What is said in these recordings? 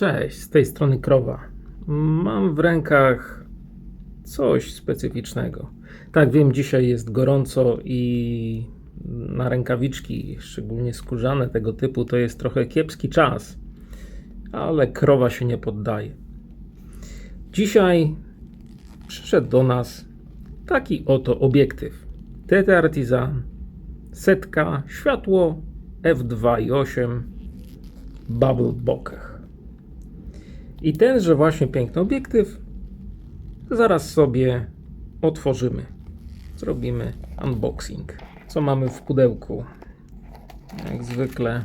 Cześć, z tej strony Krowa. Mam w rękach coś specyficznego. Tak, wiem, dzisiaj jest gorąco i na rękawiczki, szczególnie skórzane tego typu, to jest trochę kiepski czas, ale krowa się nie poddaje. Dzisiaj przyszedł do nas taki oto obiektyw. TT Artisan, setka, światło f2.8, bubble bokeh. I tenże właśnie piękny obiektyw zaraz sobie otworzymy. Zrobimy unboxing. Co mamy w pudełku? Jak zwykle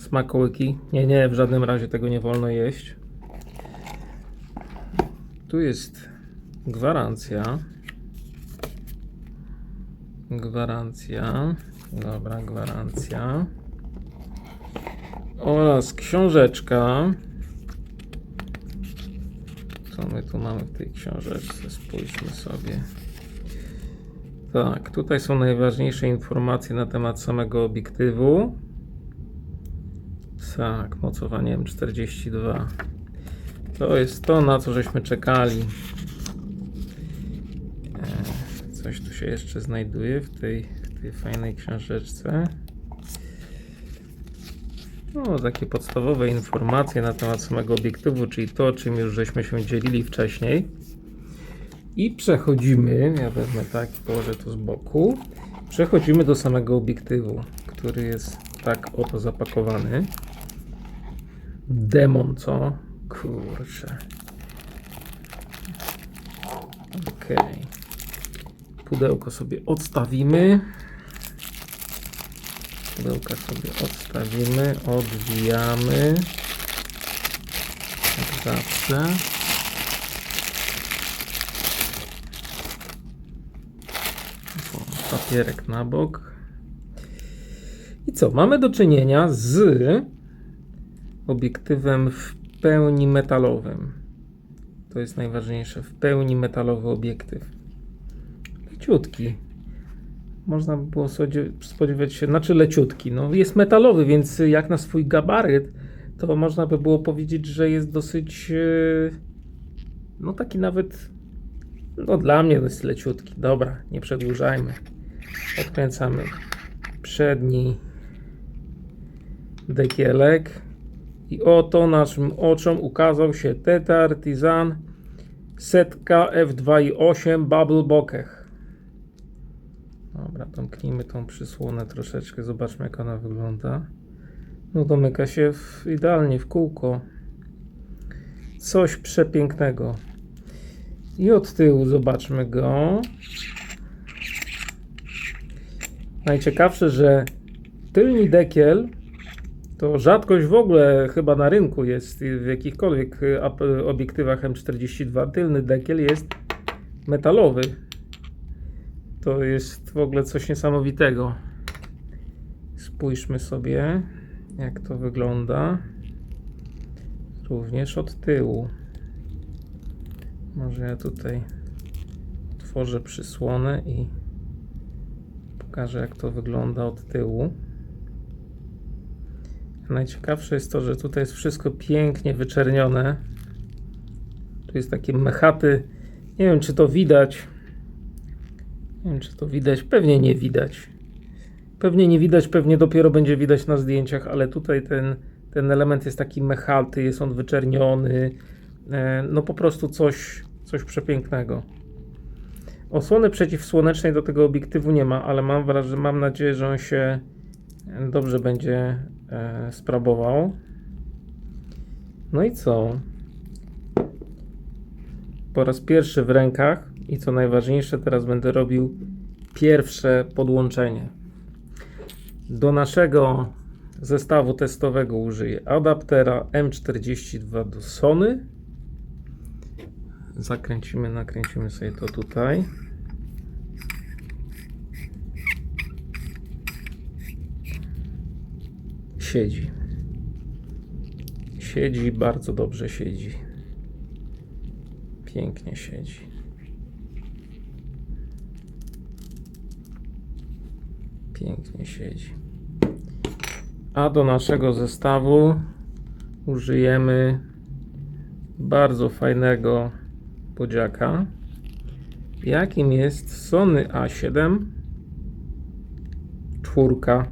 smakołyki. Nie, nie, w żadnym razie tego nie wolno jeść. Tu jest gwarancja. Gwarancja. Dobra, gwarancja. Oraz książeczka. Co my tu mamy w tej książeczce? Spójrzmy sobie. Tak, tutaj są najważniejsze informacje na temat samego obiektywu. Tak, mocowanie M42. To jest to, na co żeśmy czekali. E, Coś tu się jeszcze znajduje w tej, w tej fajnej książeczce. No, takie podstawowe informacje na temat samego obiektywu, czyli to, czym już żeśmy się dzielili wcześniej. I przechodzimy, ja wezmę tak i położę to z boku. Przechodzimy do samego obiektywu, który jest tak oto zapakowany. Demon, co? Kurczę. Okej. Pudełko sobie odstawimy. Pudełka sobie odstawimy, odwijamy. Jak zawsze. Papierek na bok. I co? Mamy do czynienia z obiektywem w pełni metalowym. To jest najważniejsze. W pełni metalowy obiektyw. Leciutki można by było spodziewać się, znaczy leciutki, no jest metalowy, więc jak na swój gabaryt, to można by było powiedzieć, że jest dosyć, e, no taki nawet, no dla mnie jest leciutki. Dobra, nie przedłużajmy. Odkręcamy przedni dekielek i oto naszym oczom ukazał się Teta Artisan setka F2.8 Bubble Bokeh. Dobra, domknijmy tą przysłonę troszeczkę, zobaczmy jak ona wygląda. No domyka się w, idealnie w kółko. Coś przepięknego. I od tyłu zobaczmy go. Najciekawsze, że tylny dekiel to rzadkość w ogóle chyba na rynku jest w jakichkolwiek y, obiektywach M42. Tylny dekiel jest metalowy. To jest w ogóle coś niesamowitego. Spójrzmy sobie, jak to wygląda. Również od tyłu. Może ja tutaj otworzę przysłonę i pokażę, jak to wygląda od tyłu. Najciekawsze jest to, że tutaj jest wszystko pięknie wyczernione. Tu jest takie mechaty. Nie wiem, czy to widać. Nie wiem, czy to widać. Pewnie nie widać. Pewnie nie widać, pewnie dopiero będzie widać na zdjęciach, ale tutaj ten, ten element jest taki mechaty, jest on wyczerniony. E, No po prostu coś, coś przepięknego. Osłony przeciwsłonecznej do tego obiektywu nie ma, ale mam wrażenie, mam nadzieję, że on się dobrze będzie e, sprawował. No i co? Po raz pierwszy w rękach i co najważniejsze, teraz będę robił pierwsze podłączenie. Do naszego zestawu testowego użyję adaptera M42 do Sony. Zakręcimy, nakręcimy sobie to tutaj. Siedzi. Siedzi, bardzo dobrze siedzi. Pięknie siedzi. Pięknie siedzi. A do naszego zestawu użyjemy bardzo fajnego podziaka, jakim jest Sony A7 czwórka.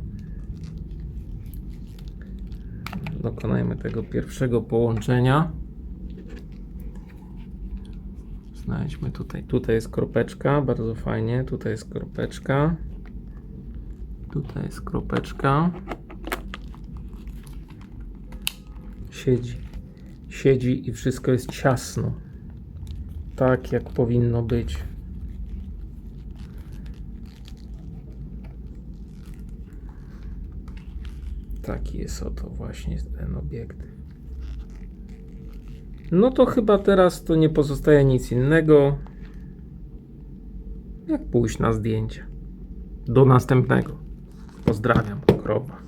Dokonajmy tego pierwszego połączenia. Znajdźmy tutaj. Tutaj jest kropeczka, bardzo fajnie. Tutaj jest kropeczka. Tutaj jest kropeczka. Siedzi. Siedzi i wszystko jest ciasno. Tak jak powinno być. Taki jest oto właśnie ten obiektyw. No to chyba teraz to nie pozostaje nic innego, jak pójść na zdjęcie. Do następnego. Pozdrawiam, krowa.